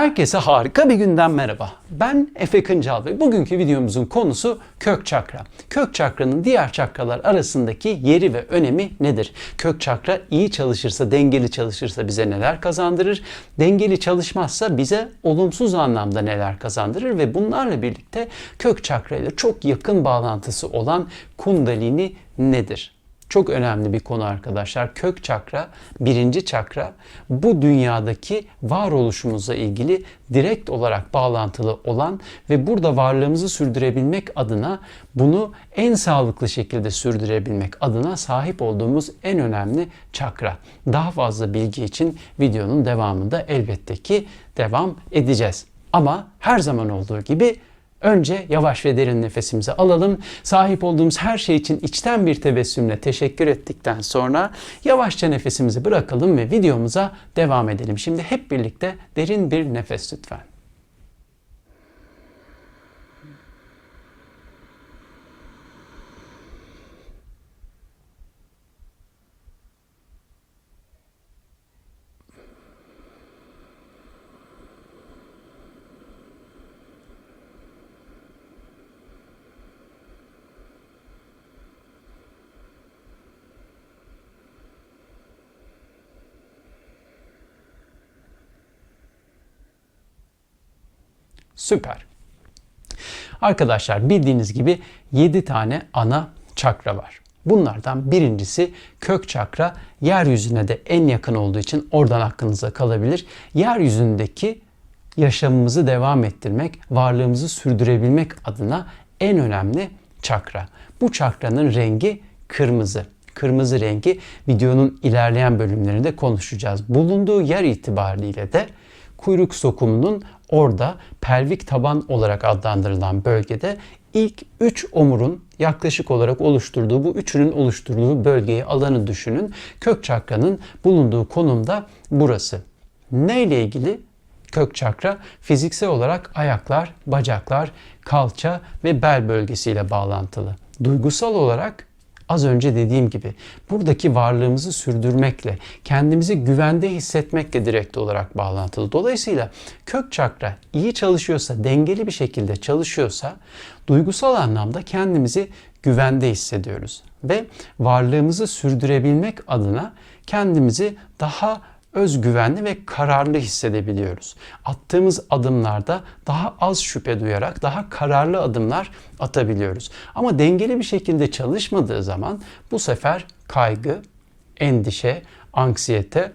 Herkese harika bir günden merhaba. Ben Efe Kıncal ve bugünkü videomuzun konusu kök çakra. Kök çakranın diğer çakralar arasındaki yeri ve önemi nedir? Kök çakra iyi çalışırsa, dengeli çalışırsa bize neler kazandırır? Dengeli çalışmazsa bize olumsuz anlamda neler kazandırır? Ve bunlarla birlikte kök çakra ile çok yakın bağlantısı olan kundalini nedir? Çok önemli bir konu arkadaşlar. Kök çakra, birinci çakra bu dünyadaki varoluşumuzla ilgili direkt olarak bağlantılı olan ve burada varlığımızı sürdürebilmek adına bunu en sağlıklı şekilde sürdürebilmek adına sahip olduğumuz en önemli çakra. Daha fazla bilgi için videonun devamında elbette ki devam edeceğiz. Ama her zaman olduğu gibi Önce yavaş ve derin nefesimizi alalım. Sahip olduğumuz her şey için içten bir tebessümle teşekkür ettikten sonra yavaşça nefesimizi bırakalım ve videomuza devam edelim. Şimdi hep birlikte derin bir nefes lütfen. Süper. Arkadaşlar bildiğiniz gibi 7 tane ana çakra var. Bunlardan birincisi kök çakra yeryüzüne de en yakın olduğu için oradan aklınıza kalabilir. Yeryüzündeki yaşamımızı devam ettirmek, varlığımızı sürdürebilmek adına en önemli çakra. Bu çakranın rengi kırmızı. Kırmızı rengi videonun ilerleyen bölümlerinde konuşacağız. Bulunduğu yer itibariyle de kuyruk sokumunun orada pelvik taban olarak adlandırılan bölgede ilk 3 omurun yaklaşık olarak oluşturduğu bu üçünün oluşturduğu bölgeyi alanı düşünün. Kök çakranın bulunduğu konumda burası. Ne ile ilgili? Kök çakra fiziksel olarak ayaklar, bacaklar, kalça ve bel bölgesiyle bağlantılı. Duygusal olarak az önce dediğim gibi buradaki varlığımızı sürdürmekle, kendimizi güvende hissetmekle direkt olarak bağlantılı. Dolayısıyla kök çakra iyi çalışıyorsa, dengeli bir şekilde çalışıyorsa duygusal anlamda kendimizi güvende hissediyoruz ve varlığımızı sürdürebilmek adına kendimizi daha özgüvenli ve kararlı hissedebiliyoruz. Attığımız adımlarda daha az şüphe duyarak daha kararlı adımlar atabiliyoruz. Ama dengeli bir şekilde çalışmadığı zaman bu sefer kaygı, endişe, anksiyete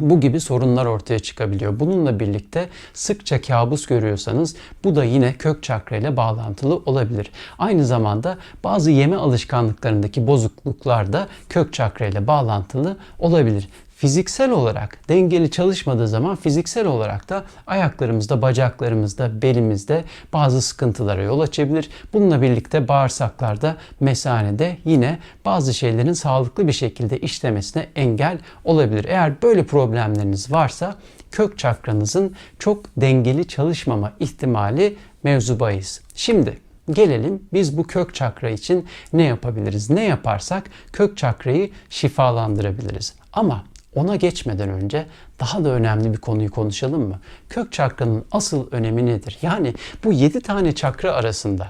bu gibi sorunlar ortaya çıkabiliyor. Bununla birlikte sıkça kabus görüyorsanız bu da yine kök çakra ile bağlantılı olabilir. Aynı zamanda bazı yeme alışkanlıklarındaki bozukluklar da kök çakra ile bağlantılı olabilir fiziksel olarak dengeli çalışmadığı zaman fiziksel olarak da ayaklarımızda, bacaklarımızda, belimizde bazı sıkıntılara yol açabilir. Bununla birlikte bağırsaklarda, mesanede yine bazı şeylerin sağlıklı bir şekilde işlemesine engel olabilir. Eğer böyle problemleriniz varsa kök çakranızın çok dengeli çalışmama ihtimali mevzu bahis. Şimdi Gelelim biz bu kök çakra için ne yapabiliriz? Ne yaparsak kök çakrayı şifalandırabiliriz. Ama ona geçmeden önce daha da önemli bir konuyu konuşalım mı? Kök çakranın asıl önemi nedir? Yani bu 7 tane çakra arasında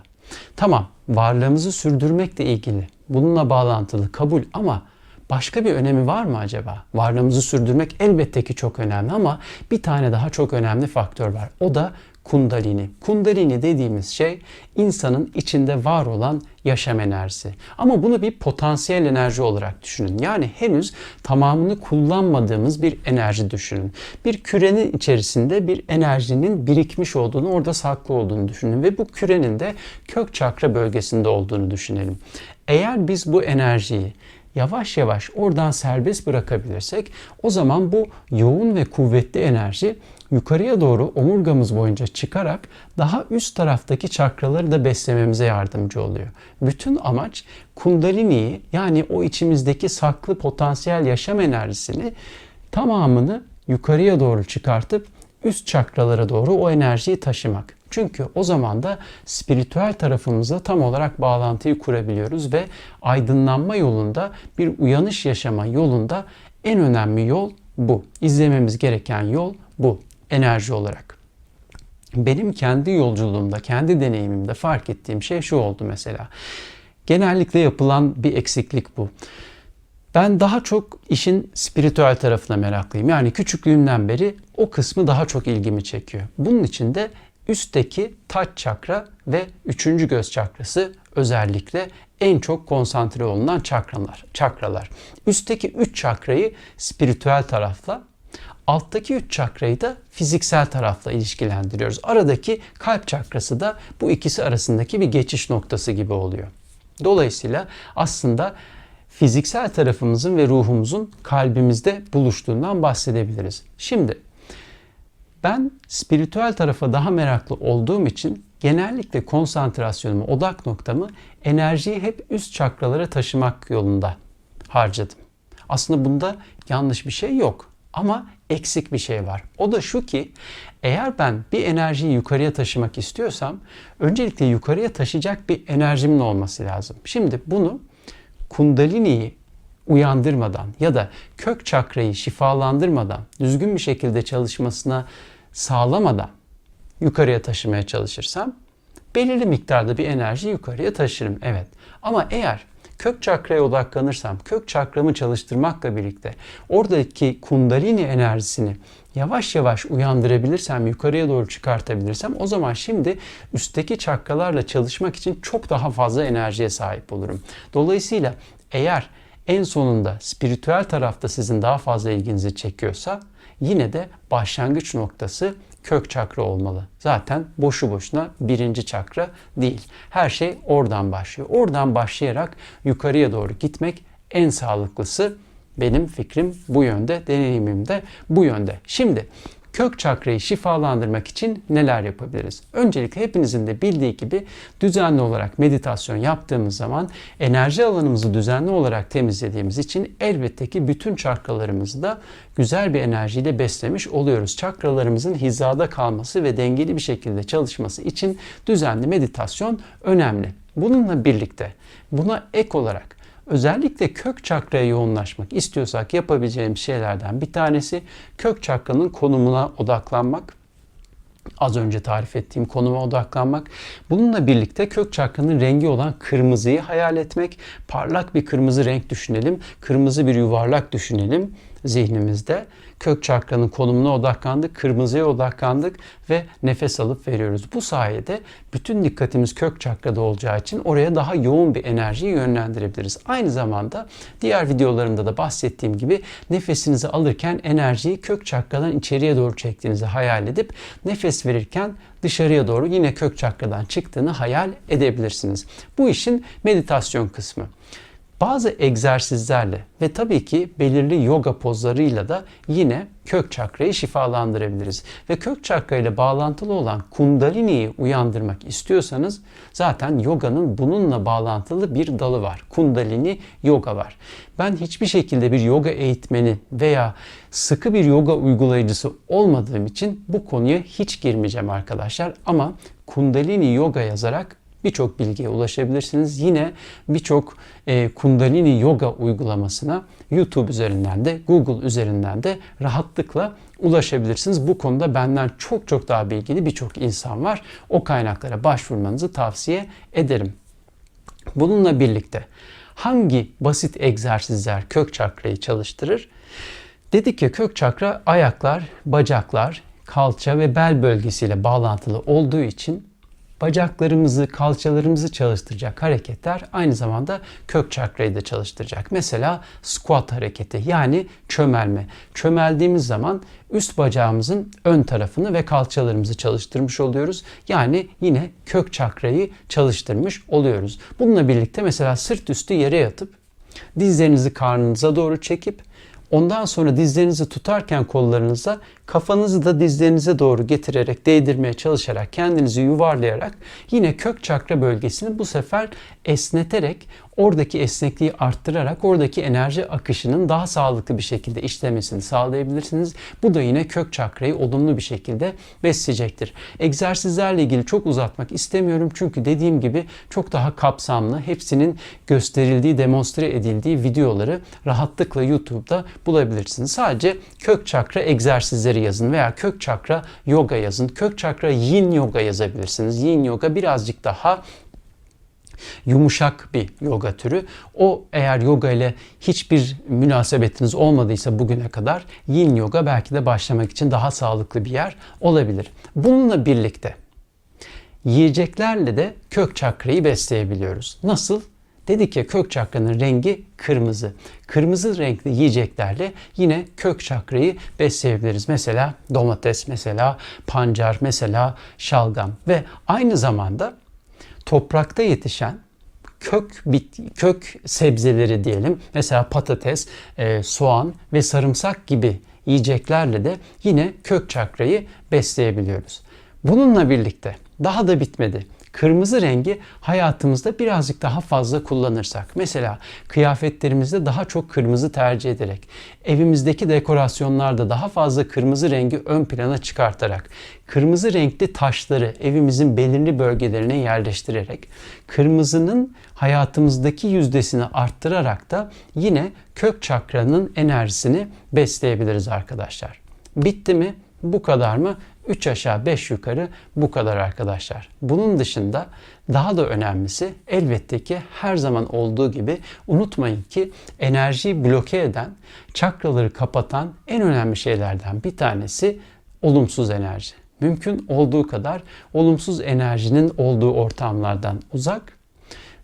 tamam varlığımızı sürdürmekle ilgili bununla bağlantılı kabul ama başka bir önemi var mı acaba? Varlığımızı sürdürmek elbette ki çok önemli ama bir tane daha çok önemli faktör var. O da kundalini. Kundalini dediğimiz şey insanın içinde var olan yaşam enerjisi. Ama bunu bir potansiyel enerji olarak düşünün. Yani henüz tamamını kullanmadığımız bir enerji düşünün. Bir kürenin içerisinde bir enerjinin birikmiş olduğunu, orada saklı olduğunu düşünün ve bu kürenin de kök çakra bölgesinde olduğunu düşünelim. Eğer biz bu enerjiyi yavaş yavaş oradan serbest bırakabilirsek o zaman bu yoğun ve kuvvetli enerji yukarıya doğru omurgamız boyunca çıkarak daha üst taraftaki çakraları da beslememize yardımcı oluyor. Bütün amaç kundaliniyi yani o içimizdeki saklı potansiyel yaşam enerjisini tamamını yukarıya doğru çıkartıp üst çakralara doğru o enerjiyi taşımak. Çünkü o zaman da spiritüel tarafımızla tam olarak bağlantıyı kurabiliyoruz ve aydınlanma yolunda bir uyanış yaşama yolunda en önemli yol bu. İzlememiz gereken yol bu. enerji olarak. Benim kendi yolculuğumda, kendi deneyimimde fark ettiğim şey şu oldu mesela. Genellikle yapılan bir eksiklik bu. Ben daha çok işin spiritüel tarafına meraklıyım. Yani küçüklüğümden beri o kısmı daha çok ilgimi çekiyor. Bunun için de üstteki taç çakra ve üçüncü göz çakrası özellikle en çok konsantre olunan çakralar. çakralar. Üstteki üç çakrayı spiritüel tarafla, alttaki üç çakrayı da fiziksel tarafla ilişkilendiriyoruz. Aradaki kalp çakrası da bu ikisi arasındaki bir geçiş noktası gibi oluyor. Dolayısıyla aslında fiziksel tarafımızın ve ruhumuzun kalbimizde buluştuğundan bahsedebiliriz. Şimdi ben spiritüel tarafa daha meraklı olduğum için genellikle konsantrasyonumu, odak noktamı enerjiyi hep üst çakralara taşımak yolunda harcadım. Aslında bunda yanlış bir şey yok ama eksik bir şey var. O da şu ki eğer ben bir enerjiyi yukarıya taşımak istiyorsam öncelikle yukarıya taşıyacak bir enerjimin olması lazım. Şimdi bunu kundaliniyi uyandırmadan ya da kök çakrayı şifalandırmadan, düzgün bir şekilde çalışmasına sağlamadan yukarıya taşımaya çalışırsam belirli miktarda bir enerji yukarıya taşırım. Evet. Ama eğer kök çakraya odaklanırsam, kök çakramı çalıştırmakla birlikte oradaki kundalini enerjisini yavaş yavaş uyandırabilirsem, yukarıya doğru çıkartabilirsem o zaman şimdi üstteki çakralarla çalışmak için çok daha fazla enerjiye sahip olurum. Dolayısıyla eğer en sonunda spiritüel tarafta sizin daha fazla ilginizi çekiyorsa yine de başlangıç noktası kök çakra olmalı. Zaten boşu boşuna birinci çakra değil. Her şey oradan başlıyor. Oradan başlayarak yukarıya doğru gitmek en sağlıklısı. Benim fikrim bu yönde, deneyimim de bu yönde. Şimdi kök çakrayı şifalandırmak için neler yapabiliriz? Öncelikle hepinizin de bildiği gibi düzenli olarak meditasyon yaptığımız zaman enerji alanımızı düzenli olarak temizlediğimiz için elbette ki bütün çakralarımızı da güzel bir enerjiyle beslemiş oluyoruz. Çakralarımızın hizada kalması ve dengeli bir şekilde çalışması için düzenli meditasyon önemli. Bununla birlikte buna ek olarak Özellikle kök çakraya yoğunlaşmak istiyorsak yapabileceğimiz şeylerden bir tanesi kök çakranın konumuna odaklanmak. Az önce tarif ettiğim konuma odaklanmak. Bununla birlikte kök çakranın rengi olan kırmızıyı hayal etmek. Parlak bir kırmızı renk düşünelim. Kırmızı bir yuvarlak düşünelim zihnimizde kök çakranın konumuna odaklandık, kırmızıya odaklandık ve nefes alıp veriyoruz. Bu sayede bütün dikkatimiz kök çakrada olacağı için oraya daha yoğun bir enerjiyi yönlendirebiliriz. Aynı zamanda diğer videolarımda da bahsettiğim gibi nefesinizi alırken enerjiyi kök çakradan içeriye doğru çektiğinizi hayal edip nefes verirken dışarıya doğru yine kök çakradan çıktığını hayal edebilirsiniz. Bu işin meditasyon kısmı. Bazı egzersizlerle ve tabii ki belirli yoga pozlarıyla da yine kök çakrayı şifalandırabiliriz. Ve kök çakra ile bağlantılı olan kundaliniyi uyandırmak istiyorsanız zaten yoganın bununla bağlantılı bir dalı var. Kundalini yoga var. Ben hiçbir şekilde bir yoga eğitmeni veya sıkı bir yoga uygulayıcısı olmadığım için bu konuya hiç girmeyeceğim arkadaşlar. Ama kundalini yoga yazarak birçok bilgiye ulaşabilirsiniz. Yine birçok e, Kundalini Yoga uygulamasına YouTube üzerinden de Google üzerinden de rahatlıkla ulaşabilirsiniz. Bu konuda benden çok çok daha bilgili birçok insan var. O kaynaklara başvurmanızı tavsiye ederim. Bununla birlikte hangi basit egzersizler kök çakrayı çalıştırır? Dedik ya kök çakra ayaklar, bacaklar, kalça ve bel bölgesiyle bağlantılı olduğu için bacaklarımızı, kalçalarımızı çalıştıracak hareketler aynı zamanda kök çakrayı da çalıştıracak. Mesela squat hareketi yani çömelme. Çömeldiğimiz zaman üst bacağımızın ön tarafını ve kalçalarımızı çalıştırmış oluyoruz. Yani yine kök çakrayı çalıştırmış oluyoruz. Bununla birlikte mesela sırt üstü yere yatıp dizlerinizi karnınıza doğru çekip Ondan sonra dizlerinizi tutarken kollarınıza kafanızı da dizlerinize doğru getirerek değdirmeye çalışarak kendinizi yuvarlayarak yine kök çakra bölgesini bu sefer esneterek oradaki esnekliği arttırarak oradaki enerji akışının daha sağlıklı bir şekilde işlemesini sağlayabilirsiniz. Bu da yine kök çakrayı olumlu bir şekilde besleyecektir. Egzersizlerle ilgili çok uzatmak istemiyorum çünkü dediğim gibi çok daha kapsamlı, hepsinin gösterildiği, demonstre edildiği videoları rahatlıkla YouTube'da bulabilirsiniz. Sadece kök çakra egzersizleri yazın veya kök çakra yoga yazın. Kök çakra yin yoga yazabilirsiniz. Yin yoga birazcık daha yumuşak bir yoga türü. O eğer yoga ile hiçbir münasebetiniz olmadıysa bugüne kadar yin yoga belki de başlamak için daha sağlıklı bir yer olabilir. Bununla birlikte yiyeceklerle de kök çakrayı besleyebiliyoruz. Nasıl? Dedik ya kök çakranın rengi kırmızı. Kırmızı renkli yiyeceklerle yine kök çakrayı besleyebiliriz. Mesela domates, mesela pancar, mesela şalgam ve aynı zamanda toprakta yetişen kök bit kök sebzeleri diyelim. Mesela patates, e, soğan ve sarımsak gibi yiyeceklerle de yine kök çakrayı besleyebiliyoruz. Bununla birlikte daha da bitmedi. Kırmızı rengi hayatımızda birazcık daha fazla kullanırsak, mesela kıyafetlerimizde daha çok kırmızı tercih ederek, evimizdeki dekorasyonlarda daha fazla kırmızı rengi ön plana çıkartarak, kırmızı renkli taşları evimizin belirli bölgelerine yerleştirerek, kırmızının hayatımızdaki yüzdesini arttırarak da yine kök çakranın enerjisini besleyebiliriz arkadaşlar. Bitti mi? Bu kadar mı? 3 aşağı 5 yukarı bu kadar arkadaşlar. Bunun dışında daha da önemlisi elbette ki her zaman olduğu gibi unutmayın ki enerjiyi bloke eden, çakraları kapatan en önemli şeylerden bir tanesi olumsuz enerji. Mümkün olduğu kadar olumsuz enerjinin olduğu ortamlardan uzak,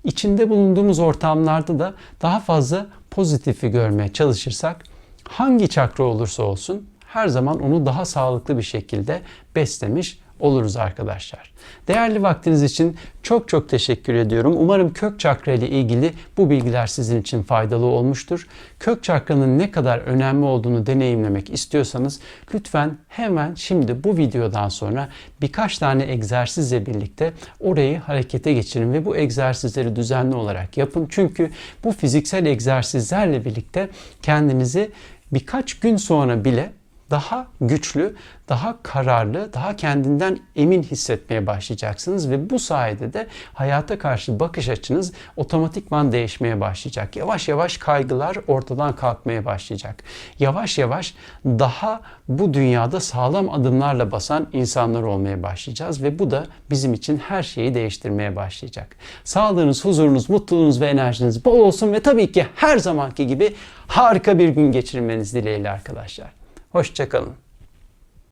içinde bulunduğumuz ortamlarda da daha fazla pozitifi görmeye çalışırsak hangi çakra olursa olsun her zaman onu daha sağlıklı bir şekilde beslemiş oluruz arkadaşlar. Değerli vaktiniz için çok çok teşekkür ediyorum. Umarım kök çakra ile ilgili bu bilgiler sizin için faydalı olmuştur. Kök çakranın ne kadar önemli olduğunu deneyimlemek istiyorsanız lütfen hemen şimdi bu videodan sonra birkaç tane egzersizle birlikte orayı harekete geçirin ve bu egzersizleri düzenli olarak yapın. Çünkü bu fiziksel egzersizlerle birlikte kendinizi birkaç gün sonra bile daha güçlü, daha kararlı, daha kendinden emin hissetmeye başlayacaksınız ve bu sayede de hayata karşı bakış açınız otomatikman değişmeye başlayacak. Yavaş yavaş kaygılar ortadan kalkmaya başlayacak. Yavaş yavaş daha bu dünyada sağlam adımlarla basan insanlar olmaya başlayacağız ve bu da bizim için her şeyi değiştirmeye başlayacak. Sağlığınız, huzurunuz, mutluluğunuz ve enerjiniz bol olsun ve tabii ki her zamanki gibi harika bir gün geçirmeniz dileğiyle arkadaşlar. Hoşçakalın.